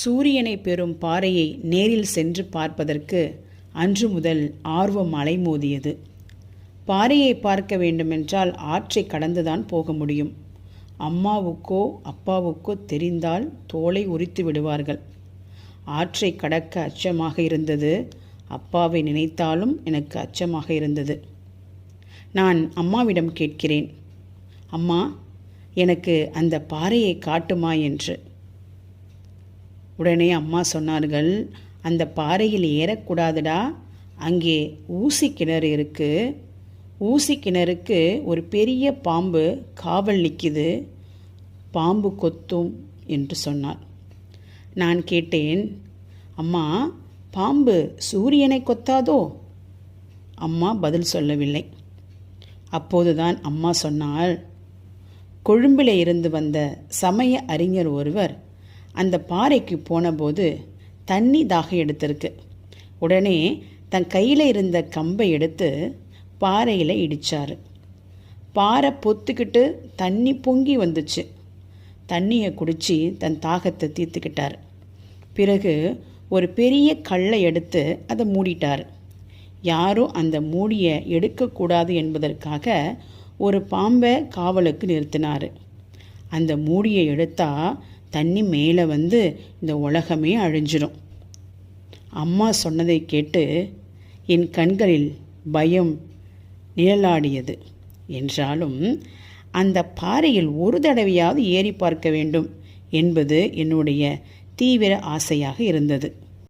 சூரியனை பெறும் பாறையை நேரில் சென்று பார்ப்பதற்கு அன்று முதல் ஆர்வம் அலைமோதியது. பாறையை பார்க்க வேண்டுமென்றால் ஆற்றை கடந்துதான் போக முடியும். அம்மாவுக்கோ அப்பாவுக்கோ தெரிந்தால் தோலை உரித்து விடுவார்கள். ஆற்றை கடக்க அச்சமாக இருந்தது. அப்பாவை நினைத்தாலும் எனக்கு அச்சமாக இருந்தது. நான் அம்மாவிடம் கேட்கிறேன் அம்மா எனக்கு அந்த பாறையை காட்டுமா? என்று. உடனே அம்மா சொன்னார்கள் அந்த பாறையில் ஏறக்கூடாதுடா. அங்கே ஊசி கிணறு இருக்குது ஊசி கிணறுக்கு ஒரு பெரிய பாம்பு காவல் நிற்கிது பாம்பு கொத்தும் என்று சொன்னார். நான் கேட்டேன் அம்மா பாம்பு சூரியனை கொத்தாதோ? அம்மா பதில் சொல்லவில்லை. அப்போதுதான் அம்மா சொன்னாள் கொழும்பில் இருந்து வந்த சமய அறிஞர் ஒருவர் அந்த பாறைக்கு போனபோது தண்ணி தாகம் எடுத்திருக்கு. உடனே தன் கையில் இருந்த கம்பை எடுத்து பாறையில் இடித்தார் பாறை பொத்துக்கிட்டு தண்ணி பொங்கி வந்துச்சு. தண்ணியை குடித்து தன் தாகத்தை தீர்த்துக்கிட்டார். பிறகு ஒரு பெரிய கல்லை எடுத்து அதை மூடிட்டார். யாரும் அந்த மூடியை எடுக்கக்கூடாது என்பதற்காக ஒரு பாம்பை காவலுக்கு நிறுத்தினார். அந்த மூடியை எடுத்தால் தண்ணி மேலே வந்து இந்த உலகமே அழிஞ்சிரும். அம்மா சொன்னதை கேட்டு என் கண்களில் பயம் நிழலாடியது. என்றாலும் அந்த பாறையில் ஒரு தடவையாவது ஏறி பார்க்க வேண்டும் என்பது என்னுடைய தீவிர ஆசையாக இருந்தது.